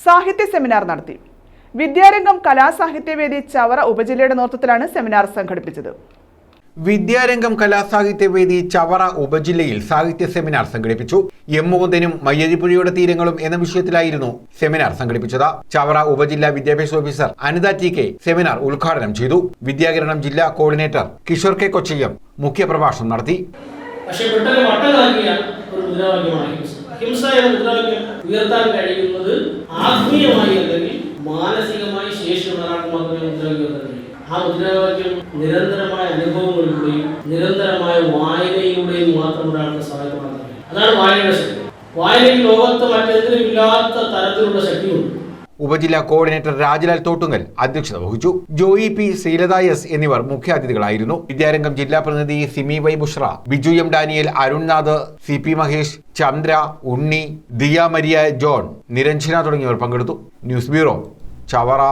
സാഹിത്യ സെമിനാർ നടത്തി. വിദ്യാരംഗം കലാസാഹിത്യവേദി ചവറ ഉപജില്ലയുടെ നേതൃത്വത്തിലാണ് സെമിനാർ സംഘടിപ്പിച്ചത്. വിദ്യാരംഗം കലാസാഹിത്യവേദി ചവറ ഉപജില്ലയിൽ സാഹിത്യ സെമിനാർ സംഘടിപ്പിച്ചു. എമ്മോദനും മയ്യഴിപ്പുഴയുടെ തീരങ്ങളും എന്ന വിഷയത്തിലായിരുന്നു സെമിനാർ സംഘടിപ്പിച്ചത്. ചവറ ഉപജില്ലാ വിദ്യാഭ്യാസ officer Anitha T K seminar ഉദ്ഘാടനം ചെയ്തു. വിദ്യാകരണം ജില്ലാ കോർഡിനേറ്റർ കിഷോർ കെ കൊച്ചയ്യം മുഖ്യപ്രഭാഷണം നടത്തി. പക്ഷെ ഒരു മുദ്രാവാക്യമാണ് ഹിംസ. ഹിംസ എന്ന മുദ്രാവാക്യം ഉയർത്താൻ കഴിയുന്നത് ആ മുദ്രാവാക്യം നിരന്തരമായ അനുഭവങ്ങളിലൂടെയും നിരന്തരമായ വായനയിലൂടെയും മാത്രം ഒരാൾക്ക് സഹായപ്പെടാൻ അതാണ് വായനയുടെ ശക്തി. വായനയിൽ ലോകത്ത് മറ്റെന്തിനും ഇല്ലാത്ത തരത്തിലുള്ള ശക്തിയുണ്ട്. ഉപജില്ലാ കോർഡിനേറ്റർ രാജലാൽ തോട്ടുങ്ങൽ അധ്യക്ഷത വഹിച്ചു. ജോയി പി ശ്രീലത എസ് എന്നിവർ മുഖ്യാതിഥികളായിരുന്നു. വിദ്യാരംഗം ജില്ലാ പ്രതിനിധി Simi Y Bushra Biju M Daniel Arunnath C P Mahesh Chandra Unni Diya Maria John Niranjana തുടങ്ങിയവർ പങ്കെടുത്തു. News bureau Chavara.